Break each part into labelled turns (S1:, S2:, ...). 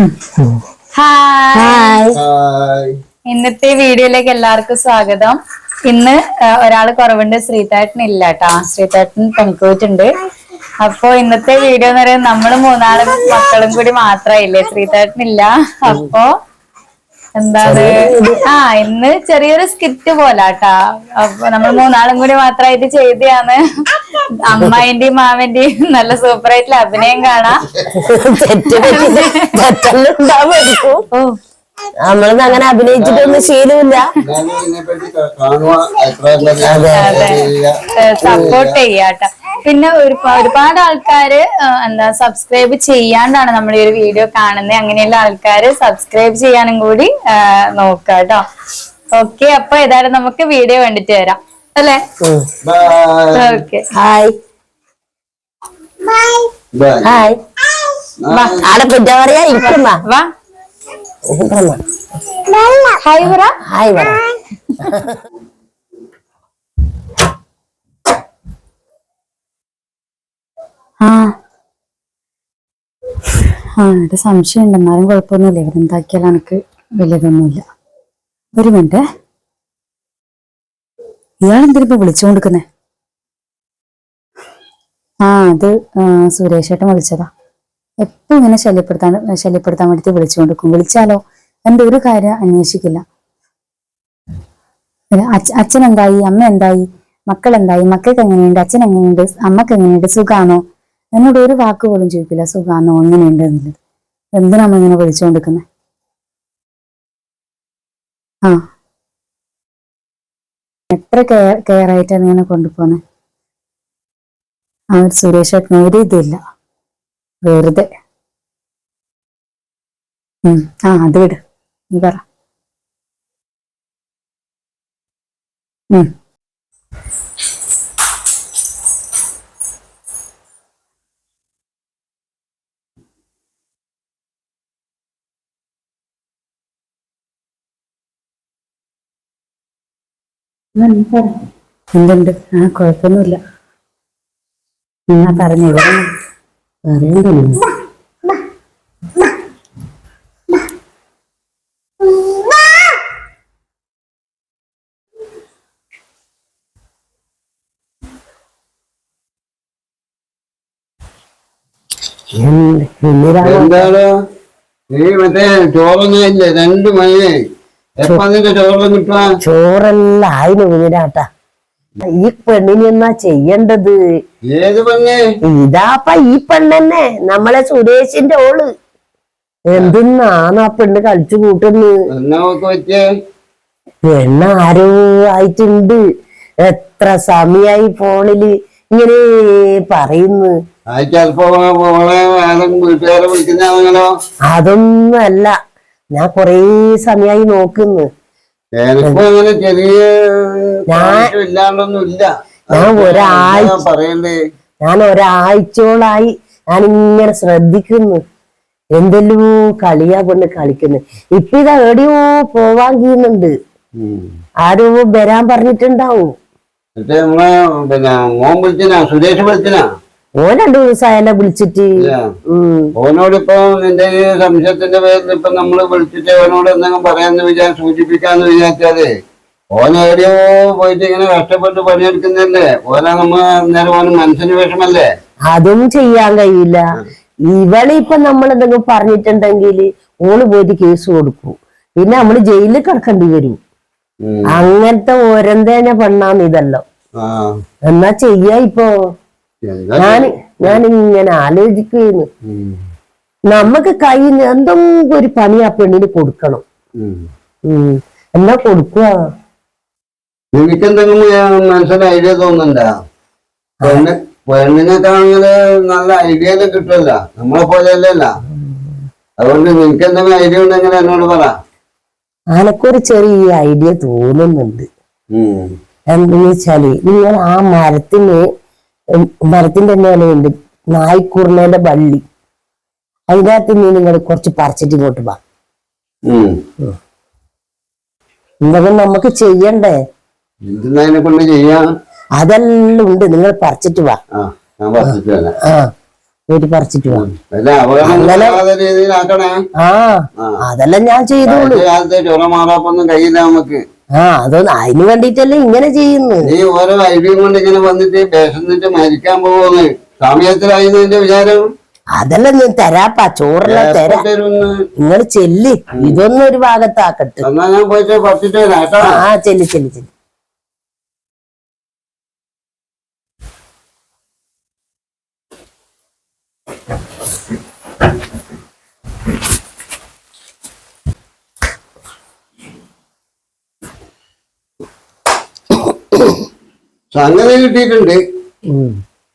S1: Hi
S2: hi
S1: ഇന്നത്തെ വീഡിയോയിലേക്ക് എല്ലാവർക്കും സ്വാഗതം. ഇന്ന് ഒരാൾ ഒരാൾ കുറവുണ്ട് ശ്രീതാട്ടൻ ഇല്ല കേട്ടാ ശ്രീതാട്ടൻ പണിക്കോയിട്ടുണ്ട്. അപ്പൊ ഇന്നത്തെ വീഡിയോ എന്ന് പറയുന്നത് നമ്മൾ മൂന്നാളും മക്കളും കൂടി മാത്രമായില്ലേ ശ്രീതാട്ടൻ ഇല്ല. അപ്പൊ എന്താണ് ആ ഇന്ന് ചെറിയൊരു സ്കിറ്റ് പോലാട്ടാ. അപ്പൊ നമ്മൾ മൂന്നാളും കൂടി മാത്രമായിട്ട് ചെയ്തതാണ് അമ്മായിന്റെയും മാമന്റെയും നല്ല സൂപ്പറായിട്ടുള്ള അഭിനയം കാണാം.
S3: നമ്മളൊന്നും അങ്ങനെ അഭിനയിച്ചിട്ടൊന്നും ശീലമില്ല.
S1: സപ്പോർട്ട് ചെയ്യാട്ട. പിന്നെ ഒരുപാട് ഒരുപാട് ആൾക്കാര് എന്താ സബ്സ്ക്രൈബ് ചെയ്യാണ്ടാണ് നമ്മൾ ഈ ഒരു വീഡിയോ കാണുന്നത് അങ്ങനെയുള്ള ആൾക്കാര് സബ്സ്ക്രൈബ് ചെയ്യാനും കൂടി നോക്കാട്ടോ കേട്ടോ ഓക്കെ അപ്പൊ ഏതായാലും നമുക്ക് വീഡിയോ കണ്ടിട്ട് വരാം. അല്ലേ?
S2: Bye.
S1: Okay.
S3: Hi.
S2: Bye.
S3: Hi. വാ, ആടെ പറ്റാ പറയാ ഇരിക്കുന്നാ
S1: വാ. ഹായ് പറ
S3: ഹായ് പറ
S1: ആ. ആ. സംശയം ഉണ്ട് എന്നാലും കുഴപ്പമൊന്നുമില്ല. ഇവിടെ എന്താക്കിയാലും എനിക്ക് വലിയതൊന്നുമില്ല. ഒരു മിനിറ്റ്. ഇയാളെന്തിനാ ഇപ്പൊ വിളിച്ചുകൊണ്ടിരിക്കുന്നേ? ആ അത് സുരേഷേട്ടൻ വിളിച്ചതാ. എപ്പോ ഇങ്ങനെ ശല്യപ്പെടുത്താൻ ശല്യപ്പെടുത്താൻ വേണ്ടിട്ട് വിളിച്ചുകൊണ്ടിരിക്കും. വിളിച്ചാലോ? എന്റെ ഒരു കാര്യം അന്വേഷിക്കില്ല. അച്ഛൻ എന്തായി അമ്മ എന്തായി? മക്കൾ എന്തായി മക്കൾക്ക് എങ്ങനെയുണ്ട്? അച്ഛൻ എങ്ങനെയുണ്ട്? അമ്മയ്ക്ക് എങ്ങനെയുണ്ട്? സുഖാണോ? എന്നോട് ഒരു വാക്ക് പോലും ചോദിക്കില്ല. സുഖാണോ? എങ്ങനെയുണ്ട് എന്നുള്ളത്. എന്തിനാ അമ്മ ഇങ്ങനെ വിളിച്ചുകൊണ്ടിരിക്കുന്നത് ആ. എത്ര കെയർ കെയർ ആയിട്ടാണ് ഇങ്ങനെ കൊണ്ടുപോകുന്നത് ആ ഒരു സുരേഷ് ഏട്ടന് ഒരു വെറുതെ. ഉം. ആ അത് വിട്. നീ പറ. എന്തുണ്ട്? ആ കുഴപ്പമൊന്നുമില്ല. ഞാൻ പറഞ്ഞു
S3: അറിയണ്ടല്ലോ എന്ത് എന്തിനാണ്
S2: എന്താണ്? നീ മറ്റേ ചോറൊന്നും ഇല്ലേ രണ്ട് മണിയായി. എപ്പ നിന്റെ ചോറൊന്നും കിട്ടാ
S3: ചോറെല്ലാം ആയിന് കുഞ്ഞിരാട്ടാ ഈ പെണ്ണിന് എന്നാ ചെയ്യേണ്ടത്?
S2: ഏത് പെണ്ണ്?
S3: ഇതാപ്പ ഈ പെണ്ണെന്നെ നമ്മളെ സുരേഷിന്റെ ഓൾ. എന്തിന്നാണ് ആ പെണ്ണ് കളിച്ചു കൂട്ടുന്നു? പെണ്ണ് ആരോ ആയിട്ടുണ്ട്. എത്ര സമയായി ഫോണിൽ ഇങ്ങനെ പറയുന്നു.
S2: അതൊന്നും
S3: അല്ല ഞാൻ കൊറേ സമയായി നോക്കുന്നു.
S2: എനിക്കും അങ്ങനെ ചെറിയ ഇല്ലാണ്ടൊന്നും ഇല്ല.
S3: ഞാൻ ഒരാഴ്ച-
S2: പറയണ്ടേ?
S3: ഞാൻ ഒരാഴ്ചയോളായി ഞാൻ ഇങ്ങനെ ശ്രദ്ധിക്കുന്നു. എന്തെല്ലോ കളിയാ കൊണ്ട് കളിക്കുന്നു. ഇപ്പൊ ഇതാ എവിടെയോ പോവാൻ ചെയ്യുന്നുണ്ട്. ആരോ വരാൻ പറഞ്ഞിട്ടുണ്ടാവും.
S2: പിന്നെ മോൻ വിളിച്ചിനാ സുരേഷ് വിളിച്ചിനാ
S3: ഓൻ രണ്ടു ദിവസമായല്ലോ വിളിച്ചിട്ട് ഓനോട്
S2: ഇപ്പൊ നിന്റെ ഈ സംശയത്തിന്റെ പേരിൽ ഇപ്പൊ നമ്മൾ വിളിച്ചിട്ട് ഓനോട് എന്തെങ്കിലും പറയാന്ന് വിചാരിച്ച് സൂചിപ്പിക്കാന്ന് വിചാരിച്ചാലേ ഓൻ എവിടെയോ പോയിട്ട് ഇങ്ങനെ കഷ്ടപ്പെട്ട് പണിയെടുക്കുന്നല്ലേ ഓനെ നമ്മ നേരം ഓന് മനസ്സിന് വിഷമല്ലേ?
S3: അതും ചെയ്യാൻ കഴിയില്ല. ഇവളിപ്പൊ നമ്മൾ എന്തെങ്കിലും പറഞ്ഞിട്ടുണ്ടെങ്കിൽ ഓൾ പോയിട്ട് കേസ് കൊടുക്കും. പിന്നെ നമ്മൾ ജയിലിൽ കിടക്കേണ്ടി വരും. അങ്ങനത്തെ ഓരന്തേനെ പെണ്ണാന്ന് ഇതല്ലോ. എന്നാ ചെയ്യാ ഇപ്പൊ? ഞാൻ ഞാൻ ഇങ്ങനെ ആലോചിക്കുന്നു. നമുക്ക് കയ്യിൽ എന്തെങ്കിലും ഒരു പണി ആ പെണ്ണിന് കൊടുക്കണം. എന്നാ കൊടുക്കുക?
S2: നിനക്ക് എന്തെങ്കിലും മനസ്സിന് ഐഡിയ തോന്നുന്നുണ്ടാ? പെണ്ണ് പെണ്ണിനൊക്കെയാണെങ്കിൽ നല്ല ഐഡിയ കിട്ടുമല്ല. നമ്മളെ പോലെ അല്ലല്ല അതുകൊണ്ട് നിനക്ക് എന്തെങ്കിലും ഐഡിയ ഉണ്ടെങ്കിൽ എന്നോട് പറ.
S3: അനക്കൊരു ചെറിയ ഐഡിയ തോന്നുന്നുണ്ട്.
S2: ഉം.
S3: എന്താന്ന് വെച്ചാൽ നിങ്ങൾ ആ മരത്തിന് ഉം തന്നെയാണ് മേലെയുണ്ട് നായ്ക്കുറിനേന്റെ വള്ളി. അതിനകത്ത് നീ നിങ്ങൾ കുറച്ച് പറിച്ചിട്ട് ഇങ്ങോട്ട് വാ. ഇതൊക്കെ നമുക്ക് ചെയ്യണ്ടേ?
S2: കൊണ്ട് ചെയ്യാം?
S3: അതെല്ലാം ഉണ്ട്. നിങ്ങൾ പറിച്ചിട്ട് വാ.
S2: ആ
S3: പോയിട്ട് പറിച്ചിട്ട് വാ. ആ. അതെല്ലാം ഞാൻ ചെയ്തോളൂ.
S2: കയ്യില്ല നമുക്ക്.
S3: ആ അത് അതിന് വേണ്ടിട്ടല്ലേ ഇങ്ങനെ ചെയ്യുന്നു?
S2: നീ ഓരോ ഐഡിയും കൊണ്ട് ഇങ്ങനെ വന്നിട്ട് വിശന്നിട്ട് മരിക്കാൻ പോകുന്നു സമയത്തിലായിരുന്നതിന്റെ വിചാരം?
S3: അതെല്ലാം നീ തരാപ്പാ ചോറല്ല തരാ.
S2: നിങ്ങൾ ചെല്ലി
S3: നിങ്ങൾ ചെല്ല് ഇതൊന്നും ഒരു ഭാഗത്താക്കട്ടെ.
S2: എന്നാ ഞാൻ പോയിട്ട് പറിച്ചിട്ട് വരാം
S3: ആ ചെല്ലി ചെല്ലി ചെല്ല്.
S2: സംഗതി കിട്ടിയിട്ടുണ്ട്.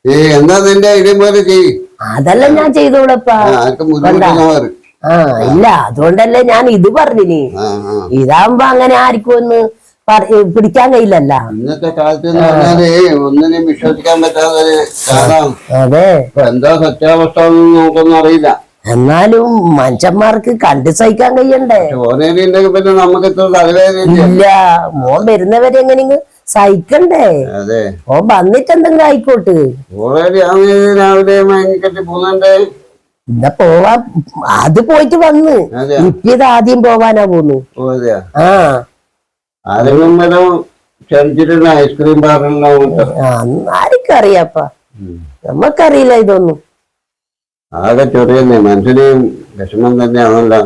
S2: ഏ എന്താ നിന്റെ ഐഡിയ പോലെ
S3: അതല്ല ഞാൻ ചെയ്തോളപ്പാ.
S2: ആ,
S3: ഇല്ല അതുകൊണ്ടല്ലേ ഞാൻ ഇത് പറഞ്ഞിനി.
S2: ഇതാവുമ്പോ
S3: ഇതാകുമ്പോ അങ്ങനെ ആർക്കും ഒന്ന് പിടിക്കാൻ കഴിയില്ലല്ല.
S2: ഇന്നത്തെ കാലത്ത് എന്ന് പറഞ്ഞാൽ ഒന്നിനും വിശ്വസിക്കാൻ പറ്റാതെ
S3: അതെ.
S2: എന്താ സത്യാവസ്ഥ ഒന്നും നമുക്കൊന്നും അറിയില്ല.
S3: എന്നാലും മനുഷ്യന്മാർക്ക് കണ്ടു സഹിക്കാൻ കഴിയണ്ടേ? ഇല്ല മോൻ വരുന്നവരെ എങ്ങനെ സഹിക്കണ്ടേ? ഓ വന്നിട്ട് എന്തെങ്കിലും ആയിക്കോട്ട്.
S2: ഓൾറെഡി
S3: പോവാ. അത് പോയിട്ട് വന്ന്. ഇപ്പിത് ആദ്യം പോവാനാ പോന്നു. ആ.
S2: ഐസ്ക്രീം
S3: ആ, ആർക്കറിയാപ്പ? നമ്മക്കറിയില്ല ഇതൊന്നും.
S2: ആകെ ചൊറിയുന്നേ മനുഷ്യനെയും വിഷമം തന്നെയാണല്ലോ.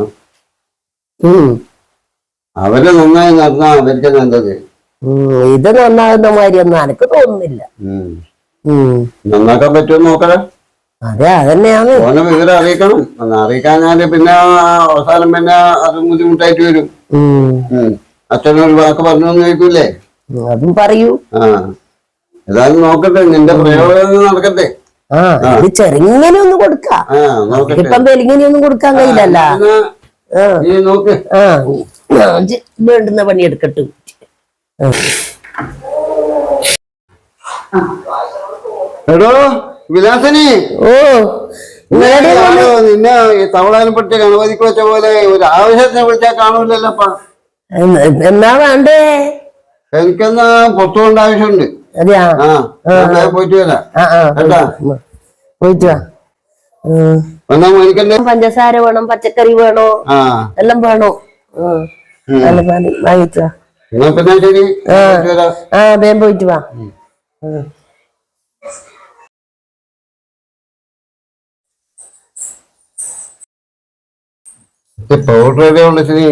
S2: അവർ നന്നായി നടന്നാ അവർക്ക് നല്ലത്.
S3: ഇത് നന്നാകുന്ന മാതിരിയൊന്നും എനിക്ക് തോന്നുന്നില്ല.
S2: നന്നാക്കാൻ പറ്റുമോ നോക്കണേ
S3: അതെ അതന്നെയാണ്.
S2: ഓനെ വിവരം അറിയിക്കണം. അറിയിക്കാഞ്ഞാൽ പിന്നെ അവസാനം പിന്നെ അത് ബുദ്ധിമുട്ടായിട്ട് വരും. അച്ഛനൊരു വാക്ക് പറഞ്ഞു ചോദിക്കൂലേ
S3: അതും പറയൂ.
S2: ആ. ഏതായാലും നോക്കട്ടെ. നിന്റെ പ്രയോഗം നടക്കട്ടെ.
S3: ആ ഇത് ചെറുങ്ങനെ ഒന്ന് കൊടുക്കാം. ഇപ്പം വെലിങ്ങനെ ഒന്നും കൊടുക്കാൻ കഴിയില്ലല്ല. വേണ്ടുന്ന പണി എടുക്കട്ടു.
S2: എടോ വിലാസനി.
S3: ഓ.
S2: നിന്നെ ഈ ഗണപതിക്ക് വെച്ച പോലെ ഒരു ആവശ്യത്തിന് വിളിച്ചാൽ കാണൂലല്ലപ്പാ
S3: എന്ന്- എന്നാ വേണ്ടേ?
S2: എനിക്കെന്നാ പുറത്തുകൊണ്ട് ആവശ്യമുണ്ട്.
S3: അതെയാ?
S2: പോയിട്ട് വരാം.
S3: പോയിട്ട് വാ. പഞ്ചസാര വേണം പച്ചക്കറി വേണോ? എല്ലാം വേണോ? വാങ്ങിച്ചു ആ. വേഗം പോയിട്ട് വാ.
S2: പൗഡർ എവിടെ ശരി.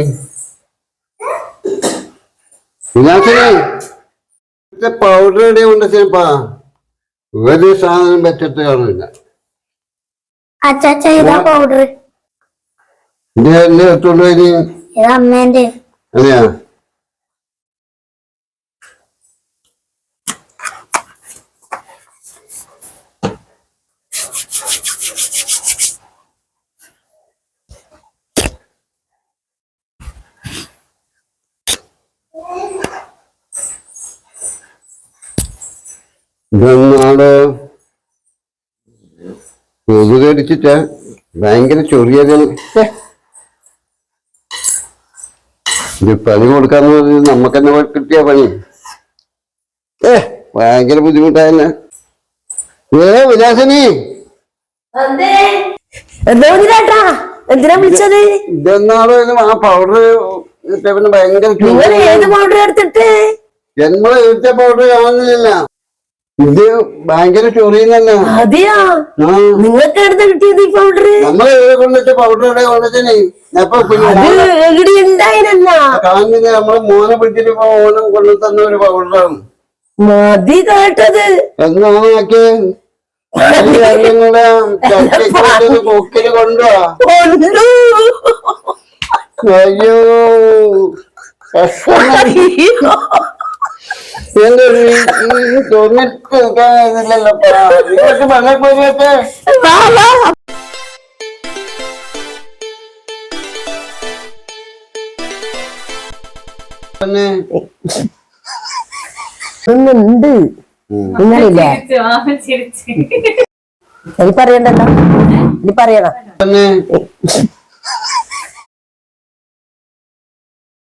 S2: ശരി പൗഡർ കൊണ്ട് ചെയ്യപ്പാ ഒരു സാധനം പറ്റത്ത് കാണില്ല
S4: അച്ചാച്ച ഇതാ പൗഡർ
S2: എന്റെ എടുത്തോണ്ട്
S4: അമ്മേന്റെ
S2: അതെയാ? ഇതെന്നാൾ ഉപകരിച്ചിട്ട് ഭയങ്കര ചൊറിയത് ഇത് പണി കൊടുക്കാന്ന് പറഞ്ഞത് നമുക്ക് തന്നെ കിട്ടിയ പണി. ഏ ഭയങ്കര ബുദ്ധിമുട്ടായെന്നെ. ഏ വിലാസനി?
S3: എന്താ? എന്തിനാ വിളിച്ചത്?
S2: ഇതെന്നാൾ ആ പൗഡർ പിന്നെ ഭയങ്കര ജന്മ
S3: എഴുത്ത പൗഡർ
S2: കാണുന്നില്ല. ഇത് ഭയങ്കര ചൊറിയുന്നല്ലോ?
S3: അതെയാ?
S2: ആ.
S3: നിങ്ങൾക്ക് എടുത്ത് കിട്ടിയത് ഈ പൗഡർ
S2: നമ്മൾ കൊണ്ടിട്ട് പൗഡർ കൊണ്ടിട്ടേ
S3: എവിടെ
S2: കാണുന്നില്ല നമ്മളെ മോനെ പിടിച്ചിട്ട് ഇപ്പൊ ഓണം കൊണ്ടു തന്ന ഒരു പൗഡറാണ്
S3: മതി കേട്ടത്.
S2: എന്നാണാക്കിയത് കൊക്കിൽ കൊണ്ടുവാ.
S3: കൊണ്ടു.
S2: അയ്യോ.
S3: ഒന്നുണ്ട് നിങ്ങളില്ലേ. ഇനി പറയണ്ടല്ലോ ഇനി പറയണം